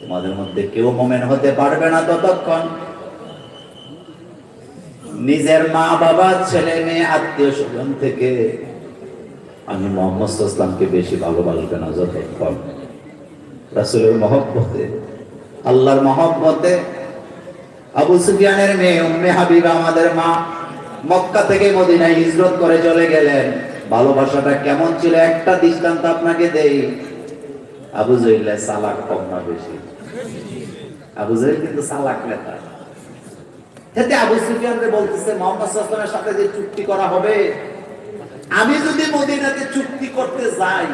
তোমাদের মধ্যে কেউ মোমেন হতে পারবে না ততক্ষণ। নিজের মা বাবা, ছেলে মেয়ে, আত্মীয় স্বজন থেকে আমি মোহাম্মদ ইসলামকে বেশি ভালোবাসবে না, যতক্ষণ রাসুলের মহব্বতে, আল্লাহর মহব্বতে আবু সুফিয়ানের মেয়ে উম্মে হাবিবা আমাদের মা মক্কা থেকে মদিনায় হিজরত করে চলে গেলেন। ভালোবাসাটা কেমন ছিল একটা দৃষ্টান্ত আপনাকে দেই। আবু জহিল্লা সালাক কম না বেশি। আবু জহিল কিন্তু সালাক নেতা। এতে আবু সুফিয়ানকে বলতেছে, মোহাম্মদ সাল্লামের সাথে যে চুক্তি করা হবে, আমি যদি মদিনাতে চুক্তি করতে যাই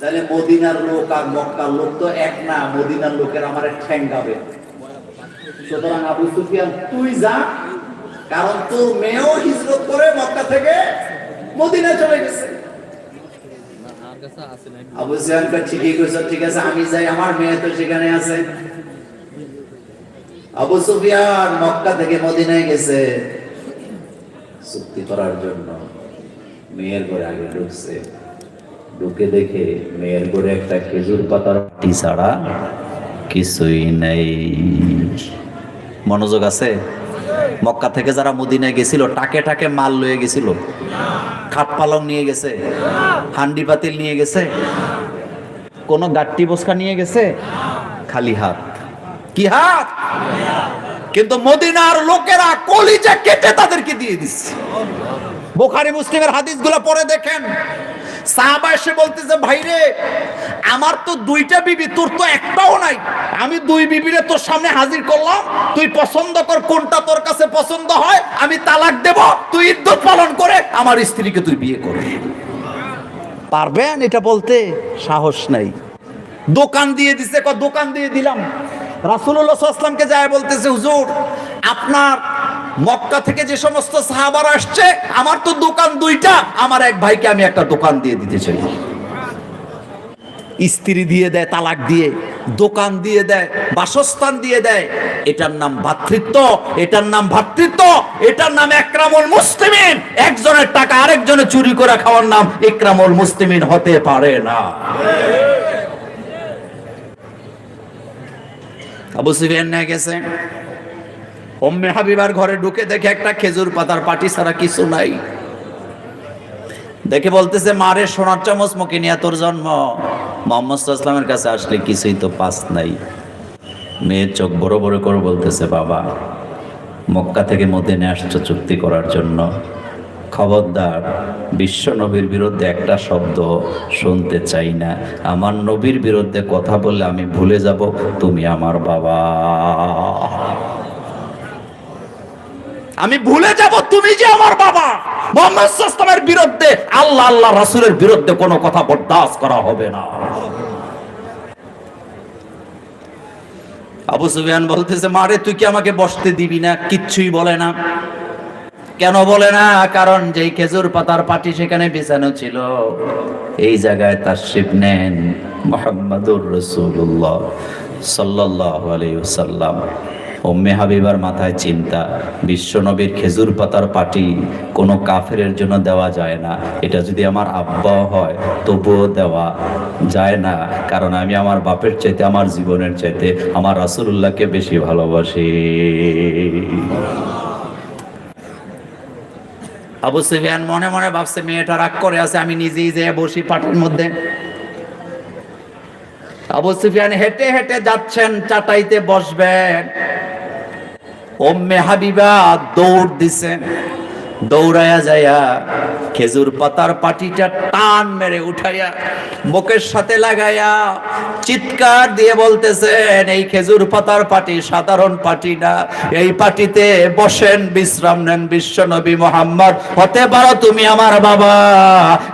তাহলে মদিনার লোক আর মক্কার লোক তো এক না, মদিনার লোকের আমার ঠেঙ্গাবে সুতরাং আবু সুফিয়ান, তুই যা, কারণ তোর মেয়েও হিজরত করে মক্কা থেকে মদিনা চলে গেছে। আমার মেয়ে মেয়ের ঘরে আগে ঢুকছে। ঢুকে দেখে মেয়ের ঘরে একটা খেজুর পাতার টি ছাড়া কিছুই নেই। মনোযোগ আছে? মক্কা থেকে যারা মদিনায় গেছিল, টাকে টাকে মাল লয়ে গেছিল। খাট পালং নিয়ে গেছে। হান্ডি পাতিল নিয়ে গেছে। কোন গাট্টি বসকা নিয়ে গেছে? খালি হাত। কি হাত? কিন্তু মদিনার লোকেরা কলিজা কেটে তাদেরকে দিয়ে দিচ্ছে। বোখারি মুসলিমের হাদিসগুলো পরে দেখেন। সাহাবা এসে বলতেছে, ভাইরে, আমার তো দুইটা বিবি, তোর তো একটাও নাই। আমি দুই বিবিরে তোর সামনে হাজির করলাম, তুই পছন্দ কর কোনটা তোর কাছে পছন্দ হয়, আমি তালাক দেব, তুই ইদ্যত পালন করে আমার স্ত্রীকে তুই বিয়ে কর। পারবেন এটা বলতে? সাহস নাই। দোকান দিয়ে দিছে ক দোকান দিয়ে দিলাম। রাসুল্লাহ আসলামকে যায় বলতেছে, হুজুর, আপনার মক্কা থেকে যে সমস্ত সাহাবার আসছে, আমার তো দোকান দুইটা, আমার এক ভাইকে আমি একটা দোকান দিয়ে দিতে চাই। স্ত্রী দিয়ে দেয়, তালাক দিয়ে, দোকান দিয়ে দেয়, বাসস্থান দিয়ে দেয়। এটার নাম ভাতৃত্ব, এটার নাম ভাতৃত্ব, এটার নাম একরামল মুসলিমিন। একজনের টাকা আরেকজনে চুরি করে খাওয়ার নাম একরামল মুসলিমিন হতে পারে না। আবু সুফিয়ান গেছে। ওম্মে হাবিবার ঘরে ঢুকে দেখে একটা খেজুর পাতার পাটি ছাড়া কিছু নাই। দেখে বলতেছে মারে সোনার চামচ মুখে নিয়ে তোর জন্ম। মোহাম্মদ ইসলামের কাছে আসলে কিছুই তো পাস নাই। মেয়ের চোখ বড় বড় করে বলতেছে, বাবা, মক্কা থেকে মধ্যে মদিনে আসছো চুক্তি করার জন্য। খবরদার, বিশ্ব নবীর বিরুদ্ধে একটা শব্দ শুনতে চাই না। আমার নবীর বিরুদ্ধে কথা বললে আমি ভুলে যাব, তুমি আমার বাবা। আমি ভুলে যাব তুমি যে আমার বাবা। মোহাম্মদ সাল্লামের বিরুদ্ধে আল্লাহ আল্লাহ রাসূলের বিরুদ্ধে কোনো কথা বরদাস্ত করা হবে না। আবু সুফিয়ান বলতেছে মারে তুই কি আমাকে বসতে দিবি না? কিচ্ছুই বলে না। কেন বলে না? কারণ যেই খেজুর পাতার পাটি সেখানে বিছানো ছিল, এই জায়গায় তার শিব নেন মোহাম্মদুর রসুল্লাহ সাল্লাহ আলাইসাল্লাম ওম্মে হাবিবার মাথায় চিন্তা, বিশ্বনবীর খেজুর পাতার পাটি কোনো কাফের জন্য দেওয়া যায় না। এটা যদি আমার আব্বা হয়, তবুও দেওয়া যায় না। কারণ আমি আমার বাপের চাইতে, আমার জীবনের চাইতে, আমার রাসূলুল্লাহকে বেশি ভালোবাসি। আবু সুফিয়ান মনে মনে ভাবছে, মেয়েটা রাগ করে আছে, আমি নিজেই যে বসি পাটের মধ্যে। আবু সুফিয়ান হেঁটে হেঁটে যাচ্ছেন, চাটাইতে বসবেন। ওম্মে হাবিবা দৌড় দিছে। দৌড়ায়া যায়া খেজুর পাতার পাটিটা টান মেরে উঠাইয়া মুখের সাথে লাগাইয়া চিৎকার দিয়ে বলতেছেন, এই খেজুর পাতার পাটি সাধারণ পাটি না। এই পাটিতে বসেন, বিশ্রাম নেন বিশ্ব নবী মোহাম্মদ। হতে পারো তুমি আমার বাবা,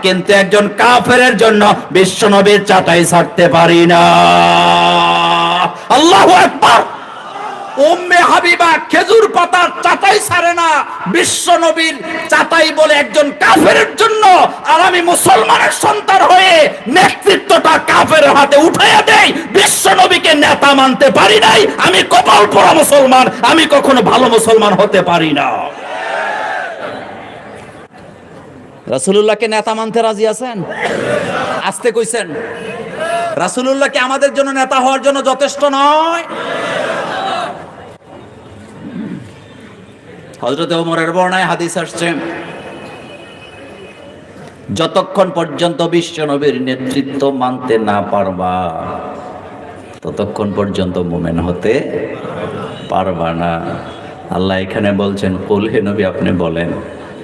কিন্তু একজন কাফের জন্য বিশ্ব নবীর চাটাই ছাড়তে পারি না। আল্লাহ আকবার। উম্মে হাবিবা খেজুর পাতার চাতাই ছাড়ে না, বিশ্ব নবীর চাতাই বলে একজন কাফের জন্য আর আমি মুসলমানের সন্তান হয়ে নেতৃত্বটা কাফের হাতে উঠাইয়া দেই, বিশ্ব নবীকে নেতা মানতে পারি নাই, আমি কপাল পড়া মুসলমান, আমি কখনো ভালো মুসলমান হতে পারি না। রাসূলুল্লাহকে নেতা মানতে রাজি আছেন? আসতে কইছেন, রাসূলুল্লাহ কি আমাদের জন্য নেতা হওয়ার জন্য যথেষ্ট নয়? হযরত ওমরের বর্ণায় হাদিস আসছে, যতক্ষণ পর্যন্ত বিশ্ব নবীর নেতৃত্ব মানতে না পারবা, ততক্ষণ পর্যন্ত মোমেন হতে পারবা না। আল্লাহ এখানে বলছেন, কুল হে নবী, আপনি বলেন,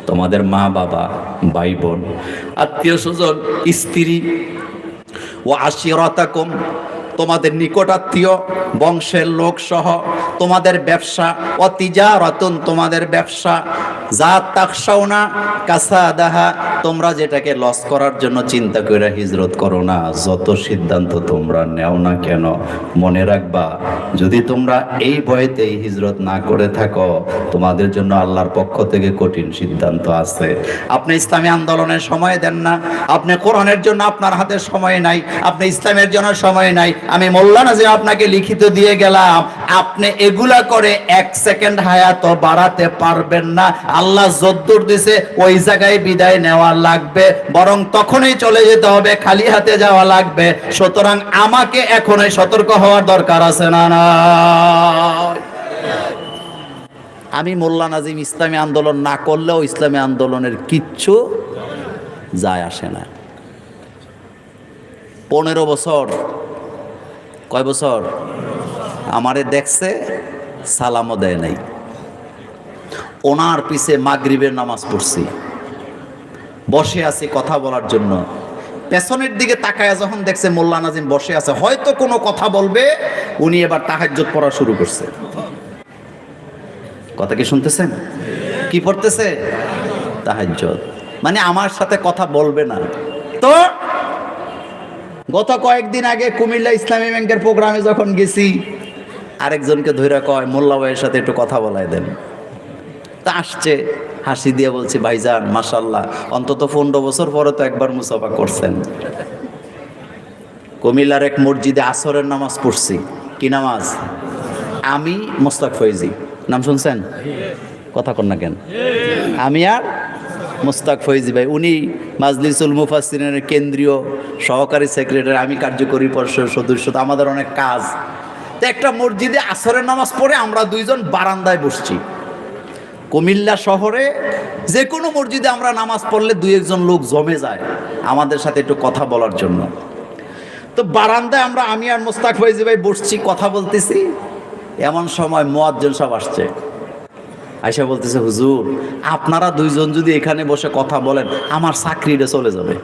তোমাদের মা বাবা, ভাই বোন, আত্মীয় স্বজন, স্ত্রী ও আশিরতাকুম তোমাদের নিকটাত্মীয়, বংশের লোক সহ তোমাদের ব্যবসা অতিজা রতন তোমাদের ব্যবসা। যা তাকসাও না কাসা দাহা তোমরা যেটাকে লস করার জন্য চিন্তা করে হিজরত করো না। যত সিদ্ধান্ত তোমরা নেও না কেন, মনে রাখবা, যদি তোমরা এই ভয়েতে হিজরত না করে থাকো, তোমাদের জন্য আল্লাহর পক্ষ থেকে কঠিন সিদ্ধান্ত আছে। আপনি ইসলামী আন্দোলনের সময় দেন না, আপনি কোরআনের জন্য আপনার হাতে সময় নাই, আপনি ইসলামের জন্য সময় নাই আমি মোল্লা নাজিম আপনাকে লিখিত দিয়ে গেলাম, আপনি এগুলা করে এক সেকেন্ড হায়াত বাড়াতে পারবেন না। আল্লাহ যদ্দুর দিছে, ওই জায়গায় বিদায় নেওয়া লাগবে। বরং তখনই চলে যেতে হবে, খালি হাতে যাওয়া লাগবে। সুতরাং আমাকে এখনই সতর্ক হওয়ার দরকার আছে না না? আমি মোল্লা নাজিম ইসলামী আন্দোলন না করলেও ইসলামী আন্দোলনের কিচ্ছু যায় আসে না। পনেরো বছর কয় বছর? আমারে দেখছে, সালামও দেয় নাই। ওনার পিছে মাগরিবের নামাজ পড়ছি। বসে আছি কথা বলার জন্য। পেছনের দিকে তাকায় যখন দেখছে মোল্লা নাজিম বসে আছে, হয়তো কোনো কথা বলবে, উনি এবার তাহাজ্জুদ পড়া শুরু করছে। কথা কি শুনতেছেন? কি পড়তেছে? তাহাজ্জুদ। মানে আমার সাথে কথা বলবে না। তো গত কয়েকদিন আগে কুমিল্লা ইসলামী ব্যাংকের প্রোগ্রামে যখন গেছি, আরেকজনকে ধৈরা কয়, মোল্লা ভাইয়ের সাথে একটু কথা বলাই দেন। তা আসছে, হাসি দিয়ে বলছি, ভাইজান মাসাল্লাহ অন্তত পনেরো বছর পরে তো একবার মুসাফা করছেন। কুমিল্লার এক মসজিদে আসরের নামাজ পড়ছি। কি নামাজ? আমি মোস্তাক ফৈজি। নাম শুনছেন? কথা কন না কেন? আমি আর মোস্তাক ফৈজি ভাই, উনি মাজলিসুল মুফাসিনের কেন্দ্রীয় সহকারী সেক্রেটারি, আমি কার্যকরী পরিষদ সদস্য আমাদের অনেক কাজ। তো একটা মসজিদে আসরের নামাজ পড়ে আমরা দুইজন বারান্দায় বসছি। কুমিল্লা শহরে যে কোনো মসজিদে আমরা নামাজ পড়লে দুই একজন লোক জমে যায়, আমাদের সাথে একটু কথা বলার জন্য। তো বারান্দায় আমরা আমি আর মোস্তাক ফৈজি ভাই বসছি, কথা বলতেছি। এমন সময় মোয়াজ্জেন সব আসছে। আয়সা বলতেছে, হুজুর, আপনারা দুইজন যদি এখানে বসে কথা বলেন, আমার চাকরিটা চলে যাবে।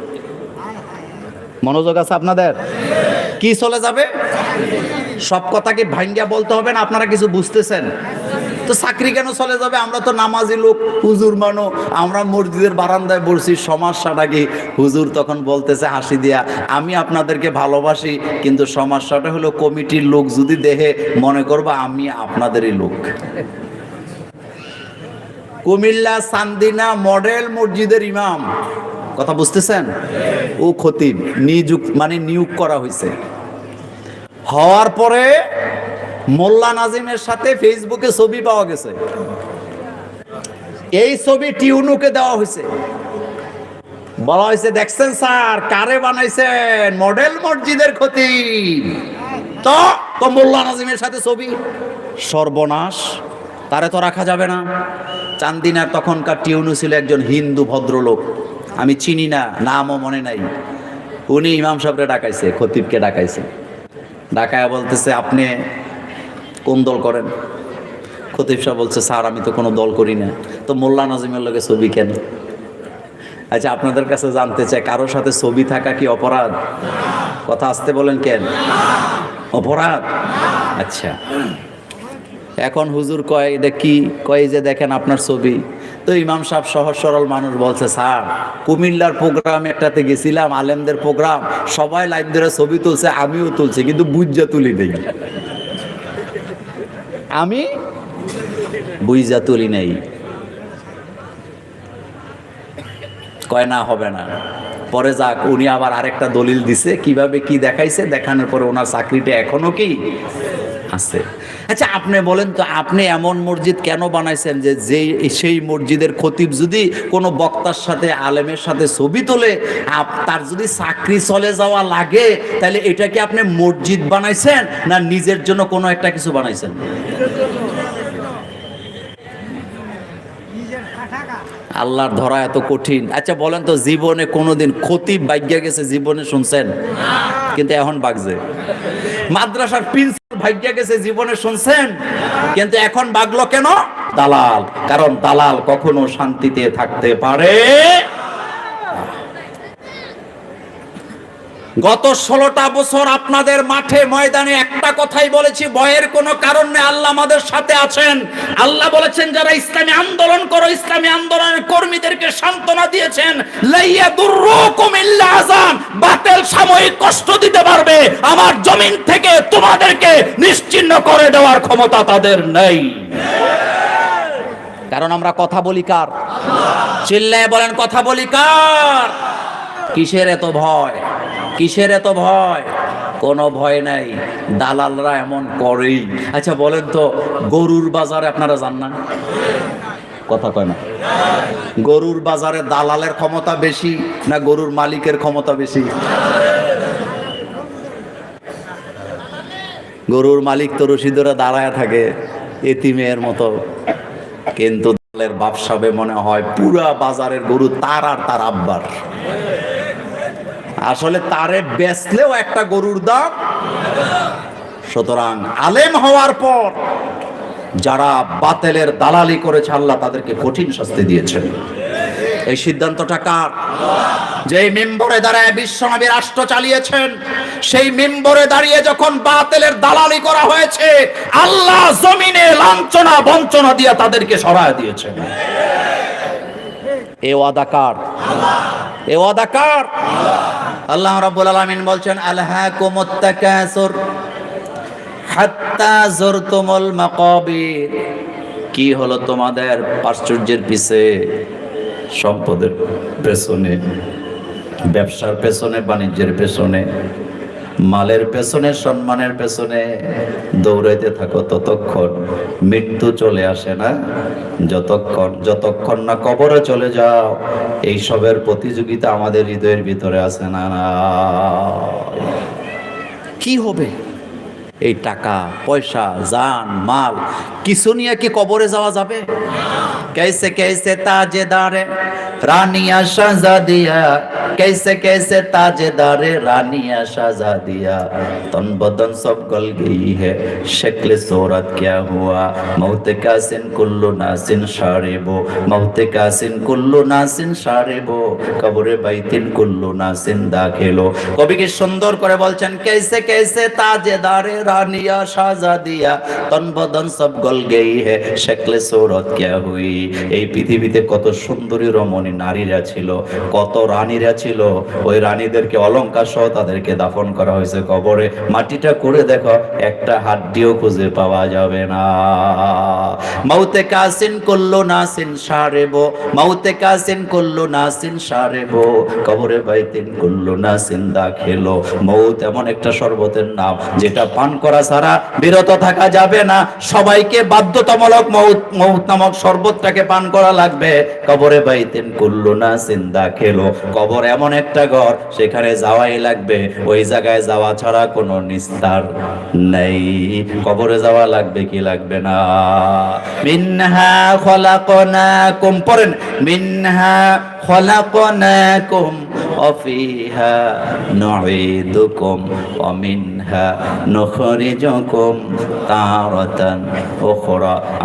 মনোযোগ আছে আপনাদের? কি চলে যাবে? সব কথা কি ভাঙ্গিয়া বলতে হবে না, আপনারা কিছু বুঝতেছেন? তো চাকরি কেন চলে যাবে? আমরা তো নামাজি লোক, হুজুর মানো, আমরা মসজিদের বারান্দায় বলছি সমস্যাটা কি হুজুর তখন বলতেছে হাসি দিয়া, আমি আপনাদেরকে ভালোবাসি, কিন্তু সমস্যাটা হলো কমিটির লোক, যদি দেহে মনে করব, আমি আপনাদেরই লোক। কুমিল্লা, সান্দিনা, মডেল মসজিদের ইমাম। কথা বুঝতেছেন? ও খতিব নিযুক্ত মানে নিয়োগ করা হয়েছে। হওয়ার পরে মোল্লা নাজিমের সাথে ফেসবুকে ছবি পাওয়া গেছে। এই ছবি টিউনুকে দেওয়া হয়েছে। বলা হয়েছে, দেখছেন স্যার, কারে বানাইছেন? মডেল মসজিদের ক্ষতি তো তো মোল্লা নাজিমের সাথে ছবি। সর্বনাশ। তারে তো রাখা যাবে না। চান্দিনার তখনকার টিউনু ছিল একজন হিন্দু ভদ্রলোক। আমি চিনি না, নামও মনে নাই। উনি ইমাম সাহেবরে ডাকাইছে, খতিবকে ডাকাইছে। ডাকায়া বলতেছে, আপনি কোন দল করেন? খতিব সাহেব বলছে, স্যার, আমি তো কোনো দল করি না। তো মোল্লা নাজিমের লোকে ছবি কেন? আচ্ছা আপনাদের কাছে জানতে চাই, কারোর সাথে ছবি থাকা কি অপরাধ? কথা আসতে বলেন কেন? অপরাধ? আচ্ছা। এখন হুজুর কয়, এটা কি? কয় যে দেখেন আপনার ছবি। তো ইমাম সাহেব সহজ সরল মানুষ বলছে, স্যার, কুমিল্লার প্রোগ্রাম একটাতে গেছিলাম, আলেমদের প্রোগ্রাম, সবাই লাইন ধরে ছবি তুলছে, আমিও তুলছি, কিন্তু বুঝা তুলি নেই। আমি? বুঝা তুলি নেই। কয়, না, হবে না। পরে যাক, উনি আবার আরেকটা দলিল দিছে, কীভাবে কি দেখাইছে, দেখানোর পরে ওনার চাকরিটা এখনও কি? আছে। আচ্ছা আপনি বলেন তো, আপনি এমন মসজিদ কেন বানাইছেন যে যেই সেই মসজিদের খতিব যদি কোনো বক্তার সাথে, আলেমের সাথে ছবি তোলে তার যদি চাকরি চলে যাওয়া লাগে, তাহলে এটা কি আপনি মসজিদ বানাইছেন না নিজের জন্য কোনো একটা কিছু বানাইছেন? আল্লাহর ধরা এত কঠিন। আচ্ছা বলেন তো, জীবনে কোনোদিন ক্ষতি ভাগ্যা গেছে, জীবনে শুনছেন? কিন্তু এখন বাগছে। মাদ্রাসার প্রিন্সিপাল ভাগ্যা গেছে, জীবনে শুনছেন? কিন্তু এখন বাগলো কেন? দালাল। কারণ দালাল কখনো শান্তিতে থাকতে পারে গত ষোলোটা বছর আপনাদের মাঠে ময়দানে একটা কথাই বলেছি, ভয়ের কোনো কারণ নেই, আল্লাহ আমাদের সাথে আছেন। আল্লাহ বলেছেন, যারা ইসলামী আন্দোলন করো, ইসলামী আন্দোলনের কর্মীদেরকে সান্ত্বনা দিয়েছেন বাতিল সাময়িক কষ্ট দিতে পারবে, আমার জমিন থেকে তোমাদেরকে নিশ্চিহ্ন করে দেওয়ার ক্ষমতা তাদের নেই। কারণ আমরা কথা বলি কার? চিল্লায় বলেন, কথা বলি কার? কিসের এত ভয়? কিসের এত ভয়? কোনো ভয় নাই। দালালরা এমন করেই আচ্ছা বলেন তো, গরুর বাজারে আপনারা যান না? কথা কয় না। গরুর বাজারে দালালের ক্ষমতা বেশি না গরুর মালিকের ক্ষমতা বেশি? গরুর মালিক তো রশিদরা দাঁড়ায় থাকে, এতিমের মতো। কিন্তু দালালের বাপসাবে মনে হয় পুরা বাজারের গরু তার আর তার আব্বার। আসলে তারে বেচলেও একটা গরুর দাম। সুতরাং আলেম হওয়ার পর যারা বাতেলের দালালি করেছে, আল্লাহ তাদেরকে কঠিন শাস্তি দিয়েছেন। এই সিদ্ধান্তটা কার? যেই মেম্বরে দাঁড়ায় বিশ্বনবী রাষ্ট্র চালিয়েছেন, সেই মেম্বরে দাঁড়িয়ে যখন বাতেলের দালালি করা হয়েছে, আল্লাহ জমিনে লাঞ্ছনা, বঞ্চনা দিয়ে তাদেরকে সরায় দিয়েছেন। এ ওয়াদাকার এ ওয়াদা কার? আল্লাহ রাব্বুল আলামিন বলছেন আলহাকুমুত তাকাসুর হাত্তা জুরতুমুল মাকাবির। কি হলো তোমাদের আশ্চর্যের পিছে? সম্পদের পেছনে, ব্যবসার পেছনে, বাণিজ্যের পেছনে। মালের পেছনে, সম্মানের পেছনে দৌড়াইতে থাকো ততক্ষণ। মৃত্যু চলে আসে না। যতক্ষণ যতক্ষণ না কবরে চলে যাও, এই সবের প্রতিযোগিতা আমাদের হৃদয়ের ভিতরে আছে না কি হবে? এই টাকা, পয়সা যান মাল, কিছু নিয়ে কি কবরে যাওয়া যাবে? কেসে কেসে তাজেদারে, রানিয়া সাজা দিয়া कैसे कैसे ताजेदार रानिया शहजादिया तन बदन सब गल गई है शक्ल सूरत क्या हुआ मौत का सिन कुल्लू नासिन शारेबो मौत का सिन कुल्लू नासिन শারেবো কবরে বাইতিন কুল্লু নাসিন দাখিলো কবি কি সুন্দর করে বলছেন कैसे कैसे ताजेदार रानिया शहजादिया तन बदन सब गल गई है शक्ल सूरत क्या हुई এই পৃথিবীতে কত সুন্দরী রমণী নারীরা ছিল কত রানীরা ছিল ওই রানীদেরকে অলংকার সহ তাদেরকে দাফন করা হয়েছে কবরে। মাটিটা করে দেখো, একটা হাড্ডিও খুঁজে পাওয়া যাবে না। মাউতে কাসিন করল নাসিন সারেবো মাউতে কাসিন করল নাসিন সারেবো কবরে বাইতিন করল নাসিন দাখেলো মৌত এমন একটা শরবতের নাম, যেটা পান করা ছাড়া বিরত থাকা যাবে না। সবাইকে বাধ্যতামূলক মৌত মৌত নামক শরবতটাকে পান করা লাগবে। কবরে বাইতেন কুল্লু না চিন্তা খেলো। কবর এমন একটা ঘর, সেখানে যাওয়াই লাগবে। ওই জায়গায় যাওয়া ছাড়া কোনো নিস্তার নেই। কবরে যাওয়া লাগবে কি লাগবে না? মিনহা খলাকনাকুম, পড়েন, মিনহা খলাকনাকুম, অফিহা নঈদুকুম, অমিন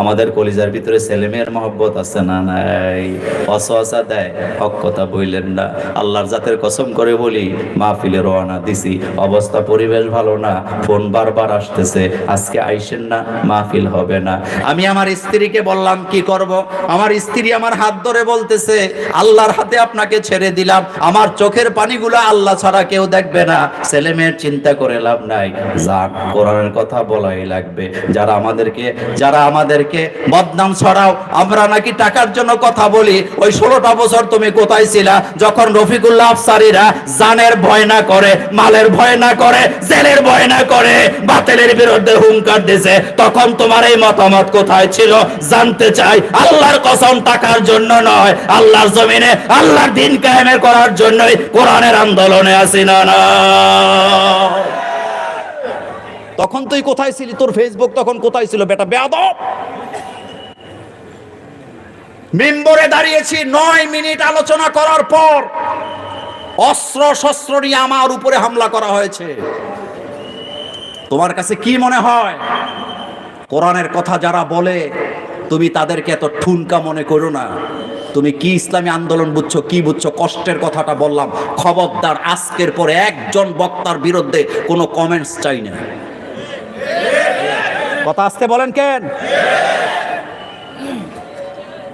আমাদের কলিজার ভিতরে ছেলেমেয়ের মহব্বত আছে না নাই? অসা দেয়। হক কথা বইলেন না। আল্লাহর জাতের কসম করে বলি মা ফিলে রওনা দিছি। অবস্থা পরিবেশ ভালো না। ফোন বারবার আসতেছে। আজকে আইসেন না, মাহফিল হবে না। আমি আমার স্ত্রীকে বললাম, কি করব? আমার স্ত্রী আমার হাত ধরে বলতেছে, আল্লাহর হাতে আপনাকে ছেড়ে দিলাম। আমার চোখের পানিগুলো আল্লাহ ছাড়া কেউ দেখবে না। ছেলে মেয়ের চিন্তা করে লাভ নাই, যাক, কোরআনের কথা বলাই লাগবে। যারা আমাদেরকে যারা আমাদেরকে বদনাম ছড়াও, আমরা নাকি টাকার জন্য কথা বলি। ওই ষোলোটা বছর তুমি কোথায় ছিলা? যখন রফিকুল্লাহ আফসারিরা জানের ভয় না করে, মালের ভয় না করে, জেলের ভয় না করে, বাতিলের বিরুদ্ধে হুঙ্কার দিছে, তখন তোমার এই মতামত কোথায় ছিল? জানতে চাই। আল্লাহর কসম টাকার জন্য নয়, আল্লাহর জমিনে, আল্লাহর দিন কায়েমের করার জন্যই কোরআনের আন্দোলনে আসি না না। তখন তুই কোথায় ছিলি? তোর ফেসবুক তখন কোথায় ছিল বেটা? বেয়াদব! মেম্বরে দাঁড়িয়েছি, নয় মিনিট আলোচনা করার পর অস্ত্র শস্ত্র নিয়ে আমার উপরে হামলা করা হয়েছে। তোমার কাছে কি মনে হয়? কোরআনের কথা যারা বলে, তুমি তাদেরকে এত ঠুনকা মনে করো না। তুমি কি ইসলামী আন্দোলন বুঝছ, কি বুঝছ? কষ্টের কথাটা বললাম। খবরদার আজকের পরে একজন বক্তার বিরুদ্ধে কোনো কমেন্টস চাই না কথা আসতে বলেন কেন?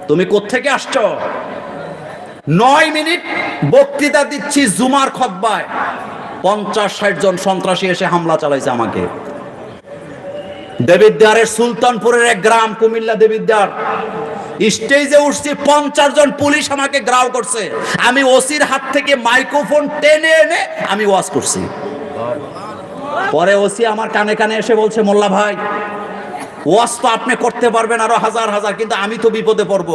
তুমি কোত্থেকে আসছো? নয় মিনিট বক্তৃতা দিচ্ছি জুমার খতবায়। পঞ্চাশ, ষাট জন সন্ত্রাসী এসে হামলা চালাইছে আমাকে। দেবিদ্বারের সুলতানপুরের এক গ্রাম, কুমিল্লা দেবিদ্বার। স্টেজে উঠছি, পঞ্চাশ জন পুলিশ আমাকে গ্রাউ করছে। আমি ওসির হাত থেকে মাইক্রোফোন টেনে এনে আমি ওয়াজ করছি। পরে ওসি আমার কানে কানে এসে বলছে, মোল্লা ভাই, ওয়াজ তো আপনি করতে পারবেন আরও হাজার হাজার, কিন্তু আমি তো বিপদে পড়ব।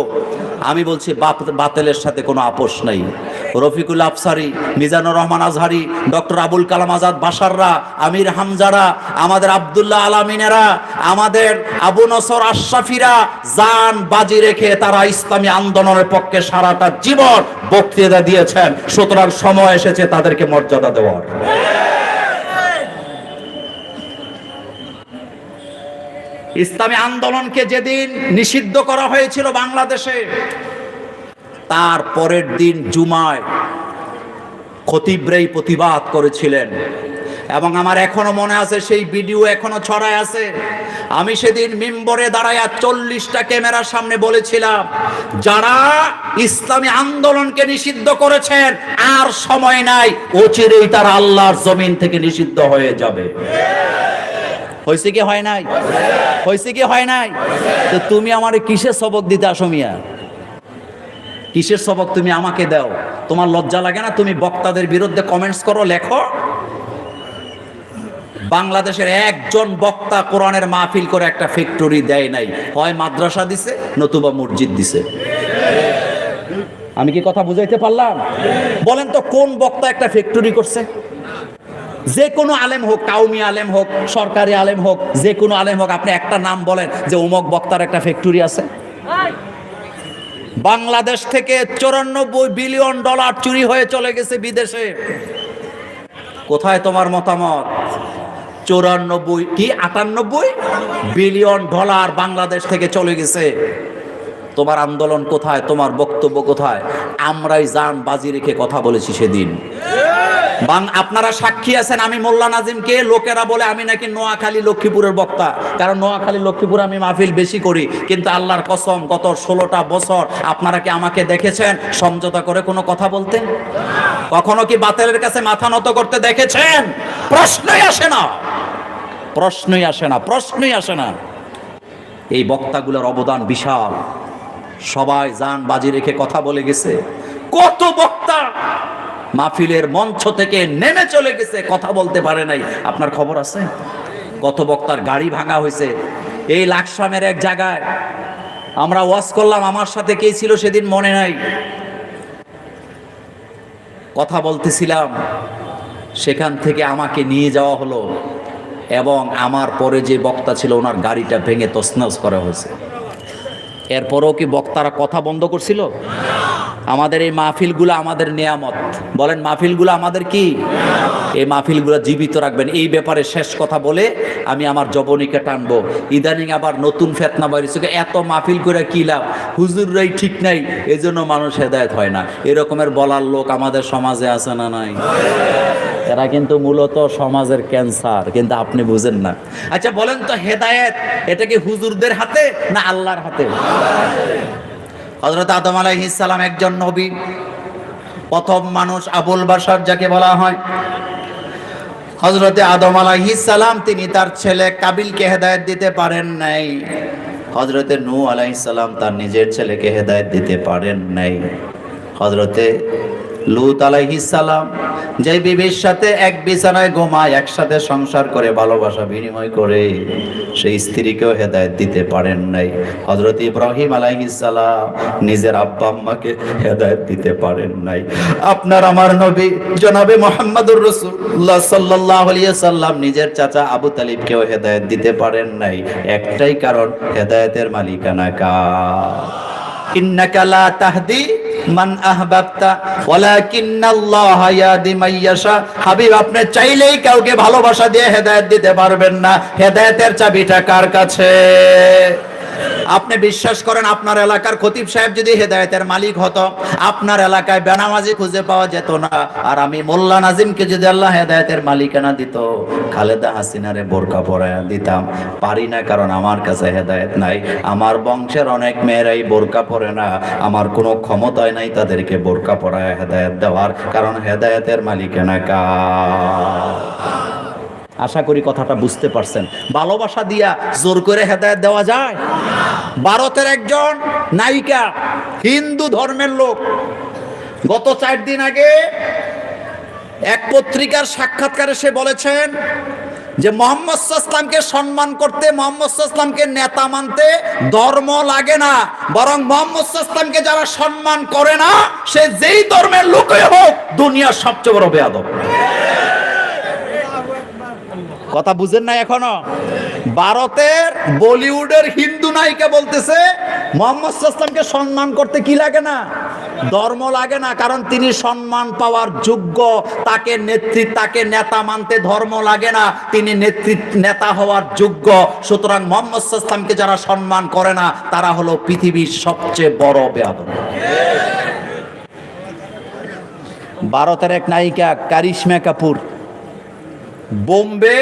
আমি বলছি বাতেলের সাথে কোনো আপোষ নাই। রফিকুল আফসারি, মিজানুর রহমান আজহারি, ডক্টর আবুল কালাম আজাদ বাসাররা আমির হামজারা, আমাদের আবদুল্লাহ আলামিনেরা, আমাদের আবু নসর আশরাফিরা, জান বাজি রেখে তারা ইসলামী আন্দোলনের পক্ষে সারাটা জীবন বক্তৃতা দিয়েছেন। সুতরাং সময় এসেছে তাদেরকে মর্যাদা দেওয়ার। ইসলামী আন্দোলনকে যেদিন নিষিদ্ধ করা হয়েছিল বাংলাদেশে, তার পরের দিন জুমায় খতিব্রেই প্রতিবাদ করেছিলেন। এবং আমার এখনও মনে আছে, সেই ভিডিও এখনও ছড়ায় আছে। আমি সেদিন মিম্বরে দাঁড়ায়া চল্লিশটা ক্যামেরার সামনে বলেছিলাম, যারা ইসলামী আন্দোলনকে নিষিদ্ধ করেছেন, আর সময় নাই, অচিরেই তারা আল্লাহর জমিন থেকে নিষিদ্ধ হয়ে যাবে। হয়েছে কি হয় নাই? হয়েছে কি হয় নাই? তো তুমি আমার কিসের সবক দিতে আসো মিয়া? কিসের সবক তুমি আমাকে দাও? তোমার লজ্জা লাগে না? তুমি বক্তাদের বিরুদ্ধে কমেন্টস করো, লেখো? বাংলাদেশের একজন বক্তা কোরআনের মাহফিল করে একটা ফ্যাক্টরি দেয় নাই। হয় মাদ্রাসা দিছে, নতুবা মসজিদ দিছে। আমি কি কথা বুঝাইতে পারলাম? বলেন তো, কোন বক্তা একটা ফ্যাক্টরি করছে? যে কোনো আলেম হোক, কাউমি আলেম হোক, সরকারি আলেম হোক, যে কোনো আলেম হোক, আপনি একটা নাম বলেন যে উমক বক্তার একটা ফ্যাক্টরি আছে। বাংলাদেশ থেকে চুরানব্বই বিলিয়ন ডলার চুরি হয়ে চলে গেছে বিদেশে। কোথায় তোমার মতামত? চৌরানব্বই কি, আটানব্বই বিলিয়ন ডলার বাংলাদেশ থেকে চলে গেছে। তোমার আন্দোলন কোথায়? তোমার বক্তব্য কোথায়? আমরাই যান বাজি রেখে কথা বলেছি সেদিন। আপনারা সাক্ষী আছেন আমি মোল্লা নাজিমকে, লোকেরা বলে আমি নাকি নোয়াখালী লক্ষ্মীপুরের বক্তা। কারণ নোয়াখালী লক্ষ্মীপুর আমি মাহফিল বেশি করি, কিন্তু আল্লাহর কসম গত ষোলোটা বছর আপনারা কি আমাকে দেখেছেন? সমঝোতা করে কোনো কথা বলতে কখনো কি বাতেলের কাছে মাথা নত করতে দেখেছেন? প্রশ্নই আসে না। প্রশ্নই আসে না, প্রশ্নই আসে না। এই বক্তাগুলোর অবদান বিশাল। সবাই যান বাজি রেখে কথা বলে গেছে। কত বক্তা মাহফিলের মঞ্চ থেকে নেমে চলে গেছে, কথা বলতে পারে নাই। আপনার খবর আছে? কত বক্তার গাড়ি ভাঙা হয়েছে? এই লাকসামের এক জায়গায় আমরা ওয়াজ করলাম, আমার সাথে কে ছিল সেদিন মনে নাই। কথা বলতেছিলাম, সেখান থেকে আমাকে নিয়ে যাওয়া হলো এবং আমার পরে যে বক্তা ছিল, ওনার গাড়িটা ভেঙে তছনছ করা হয়েছে। এরপরও কি বক্তারা কথা বন্ধ করছিল? আমাদের এই মাহফিলগুলো আমাদের নেয়ামত। বলেন, মাহফিলগুলো আমাদের কি? এই মাহফিলগুলো জীবিত রাখবেন। এই ব্যাপারে শেষ কথা বলে আমি আমার জবনীকে টানবো। ইদানিং আবার নতুন ফেতনা বাড়িছে। এত মাহফিল করে কি লাভ? হুজুররাই ঠিক নাই, এজন্য মানুষ হেদায়ত হয় না। এরকমের বলার লোক আমাদের সমাজে আছে না নাই? এরা কিন্তু মূলত সমাজের ক্যান্সার, কিন্তু আপনি বুঝেন না। আচ্ছা বলেন তো হেদায়েত, এটা কি হুজুরদের হাতে না আল্লাহর হাতে? হজরত আদম আলাইহিস সালাম একজন নবী, প্রথম মানুষ আবুল বাসার যাকে বলা হয়। হজরতে আদম আলাইহিস সালাম, তিনি তার ছেলে কাবিলকে হেদায়েত দিতে পারেন নাই। হজরতে নূ আলাইহিস সালাম তার নিজের ছেলেকে হেদায়েত দিতে পারেন নাই। হজরতে লুত সালাম যে বিবির সাথে এক বিছানায় ঘুমায়, একসাথে সংসার করে, ভালোবাসা বিনিময় করে, সেই স্ত্রীকেও হেদায়েত দিতে পারেন নাই। হজরত ইব্রাহিম সালাম নিজের আব্বা আম্মাকে হেদায়েত দিতে পারেন নাই। আপনার আমার নবী জনাবে মোহাম্মদুর রাসূলুল্লাহ সাল্লাল্লাহু আলাইহি সাল্লাম নিজের চাচা আবু তালিবকেও হেদায়েত দিতে পারেন নাই। একটাই কারণ, হেদায়েতের মালিকানা কার? ইন্নাকা লা তাহদি মান আহবাবতা, ওয়ালাকিন্নাল্লাহ ইয়াদি মাইয়াশা। হাবিব, আপনি চাইলেই কাউকে ভালোবাসা দিয়ে হেদায়েত দিতে পারবেন না। হেদায়েতের চাবিটা কার কাছে? আপনি বিশ্বাস করেন আপনার এলাকার খতিব সাহেব যদি হেদায়েতের মালিক হতো, আপনার এলাকায় বেনামাজি খুঁজে পাওয়া যেত না। আর আমি মোল্লা নাজিমকে যদি আল্লাহ হেদায়েতের মালিকানা দিত, খালেদা হাসিনারে বোরকা পরায়া দিতাম। পারি না, কারণ আমার কাছে হেদায়েত নাই। আমার বংশের অনেক মেয়েরাই বোরকা পরে না। আমার কোনো ক্ষমতায় নাই তাদেরকে বোরকা পরায় হেদায়েত দেওয়ার। কারণ হেদায়েতের মালিকানা কা আশা করি কথাটা বুঝতে পারছেন। ভালোবাসা দিয়া জোর করে হেদায়েত দেওয়া যায়? ভারতের একজন নায়িকা, হিন্দু ধর্মের লোক, গত চার দিন আগে এক পত্রিকার সাক্ষাৎকারে সে বলেছেন যে মোহাম্মদ ইসলামকে সম্মান করতে, মোহাম্মদ ইসলামকে নেতা মানতে ধর্ম লাগে না। বরং মোহাম্মদ ইসলামকে যারা সম্মান করে না, সে যেই ধর্মের লোকই হোক, দুনিয়ার সবচেয়ে বড় বেয়াদব। কথা বুঝেন না এখনও? ভারতের বলিউডের হিন্দু নায়িকা বলতেছে, মোহাম্মদ ইসলামকে সম্মান করতে কি লাগে না? ধর্ম লাগে না, কারণ তিনি সম্মান পাওয়ার যোগ্য। তাকে নেতৃত্ব তাকে নেতা মানতে ধর্ম লাগে না, তিনি নেতৃত্ব নেতা হওয়ার যোগ্য। সুতরাং মোহাম্মদ ইসলামকে যারা সম্মান করে না, তারা হলো পৃথিবীর সবচেয়ে বড় বেয়াদব। ভারতের এক নায়িকা, কারিশমা কাপুর। বোম্বে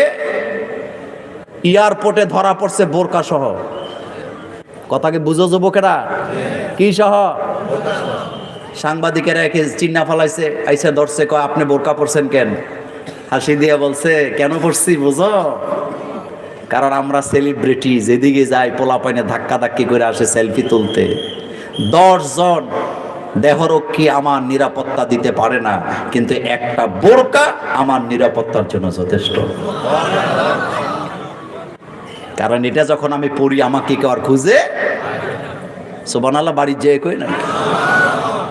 এয়ারপোর্টে ধরা পড়ছে বোরকা সহ। কথাকে বুঝো যুবকেরা? কি সহ? সাংবাদিকেরা একে চিন্না ফলাইছে আইসে ধরছে, কয়, আপনি বোরকা পড়ছেন কেন? হাসি দিয়ে বলছে, কেন পড়ছি বুঝো? কারণ আমরা সেলিব্রিটি যেদিকে যাই পোলা পাইনে ধাক্কা ধাক্কি করে আসে সেলফি তুলতে। দশ জন দেহরক্ষী আমার নিরাপত্তা দিতে পারে না, কিন্তু একটা বোরকা আমার নিরাপত্তার জন্য যথেষ্ট। কারণ এটা যখন আমি পড়ি, আমাকে কেউ আর খুঁজে সোবানাল্লাহ বাড়ির যেয়ে কই না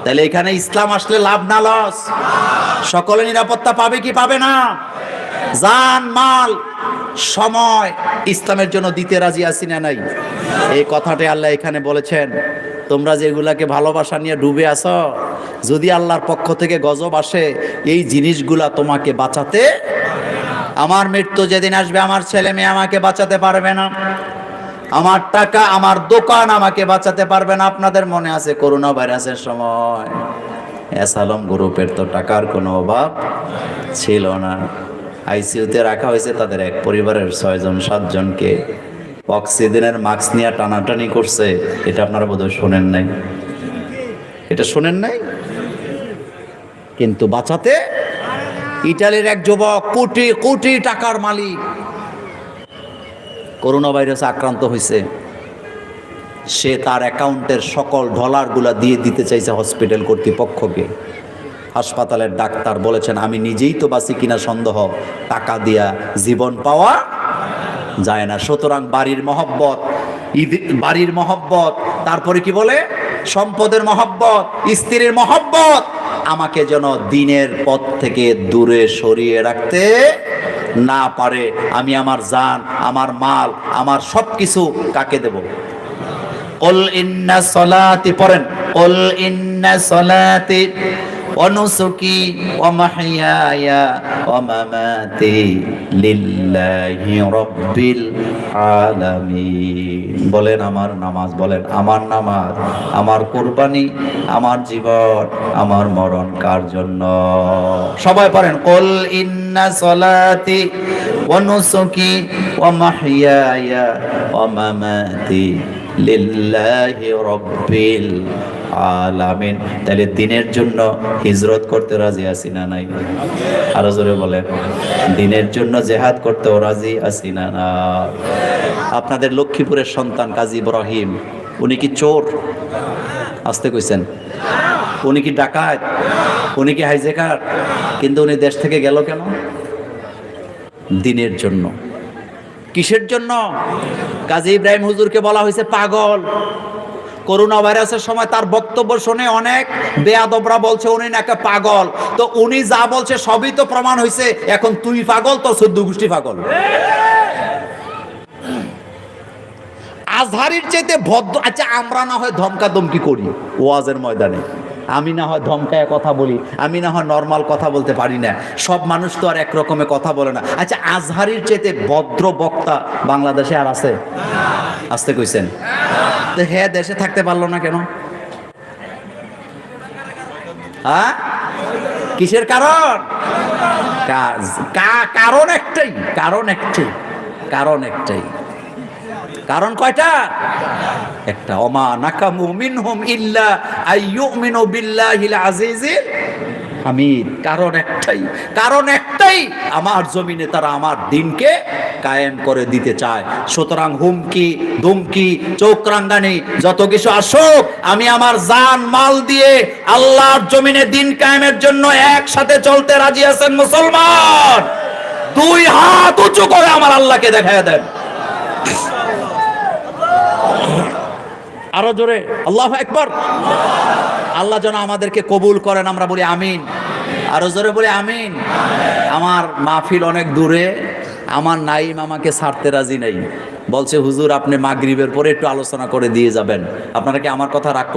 তাহলে এখানে ইসলাম আসলে লাভ না লস। সকলে নিরাপত্তা পাবে কি পাবে না? জান, মাল, সময় ইসলামের জন্য দিতে রাজি আছি না নাই। এই কথাটাই আল্লাহ এখানে বলেছেন। তোমরা যেগুলাকে ভালোবাসা নিয়ে ডুবে আছো, যদি আল্লাহর পক্ষ থেকে গজব আসে, এই জিনিসগুলা তোমাকে বাঁচাতে আমার মৃত্যু যেদিন আসবে, আমার ছেলে মেয়ে আমাকে বাঁচাতে পারবে না। আমার টাকা, আমার দোকান আমাকে বাঁচাতে পারবে না। আপনাদের মনে আছে করোনা ভাইরাসের সময়? এসালম গ্রুপের তো টাকার কোনো অভাব ছিল না। আইসিইউতে রাখা হয়েছে তাদের এক পরিবারের ছয়জন, সাতজনকে। অক্সিজেনের মাস্ক নিয়ে টানাটানি করছে, এটা আপনারা বোধহয় শোনেন নাই। এটা শোনেন নাই? কিন্তু বাঁচাতে ইটালির এক যুবক কোটি কোটি টাকার মালিক করোনা ভাইরাসে আক্রান্ত হয়েছে। সে তার অ্যাকাউন্টের সকল ডলারগুলা দিয়ে দিতে চাইছে হসপিটাল কর্তৃপক্ষকে। হাসপাতালের ডাক্তার বলেছেন, আমি নিজেই তো বাঁচি কিনা সন্দেহ। টাকা দিয়া জীবন পাওয়া যায় না। সুতরাং বাড়ির মহব্বত বাড়ির মহব্বত, তারপরে কি বলে? সম্পদের মহব্বত, স্ত্রীর মহব্বত। আমাকে যেন দিনের পথ থেকে দূরে সরিয়ে রাখতে না পারে। আমি আমার জান, আমার মাল, আমার সব কিছু কাকে দেব? পড়েন। ومماتي لله رب العالمين বলেন আমার নামাজ বলেন আমার নামাজ আমার কোরবানি আমার জীবন আমার মরণ কার জন্য সবাই পড়েন قل إن صلاتي ونسكي ومحياي ومماتي লিল্লাহি রব্বিল আলামিন। তাহলে দিনের জন্য হিজরত করতে রাজি আছি না নাই? আরও জোরে বলেন। দিনের জন্য জেহাদ করতেও রাজি আছি না না। আপনাদের লক্ষ্মীপুরের সন্তান কাজী ইব্রাহিম, উনি কি চোর? আসতে কইছেন। উনি কি ডাকাত? উনি কি হাইজেকার? কিন্তু উনি দেশ থেকে গেল কেন? দিনের জন্য। কিসের জন্য? কাজী ইব্রাহিম হুজুরকে বলা হয়েছে পাগল। করোনা ভাইরাসের সময় তার বক্তব্য শুনে অনেক বেয়াদবরা বলছে, উনি নাকি পাগল। তো উনি যা বলছে সবই তো প্রমাণ হয়েছে এখন তুই পাগল তো সদ্য গোষ্ঠী পাগল। আজহারির চাইতে ভদ্র আচ্ছা আমরা না হয় ধমকা ধমকি করি ওয়াজের ময়দানে। আমি না হয় ধমকায় কথা বলি, আমি না হয় নর্মাল কথা বলতে পারি না। সব মানুষ তো আর এক রকমের কথা বলে না। আচ্ছা আজহারির চাইতে ভদ্র বক্তা বাংলাদেশে আর আছে? আসতে কইছেন। তো হ্যাঁ দেশে থাকতে পারল না কেন? হ্যাঁ কিসের কারণ? কাজ কারণ একটাই কারণ একটাই কারণ একটাই। কারণ কয়টা? একটা, ওমা নাকামু মিনহুম ইল্লা আইয়ুমিনু বিল্লাহিল আজিজিল হামিদ। কারণ একটাই কারণ একটাই, আমার জমিনে তারা আমার দিনকে কায়েম করে দিতে চায়। সুতরাং হুমকি দুমকি চৌকরাঙ্গানি যত কিছু আসুক, আমি আমার জান, মাল দিয়ে আল্লাহর জমিনে দিন কায়েমের জন্য একসাথে চলতে রাজি আছেন মুসলমান। দুই হাত উঁচু করে আমার আল্লাহকে দেখায় দেন। আরও জোরে, আল্লাহ একবার আল্লাহ যেন আমাদেরকে কবুল করেন, আমরা বলি আমিন। আরও জোরে বলি আমিন। আমার মাহফিল অনেক দূরে, আমার নাইম আমাকে ছাড়তে রাজি নাই। বলছে, হুজুর, আপনি মাগরিবের পরে একটু আলোচনা করে দিয়ে যাবেন। আপনারা কি আমার কথা রাগ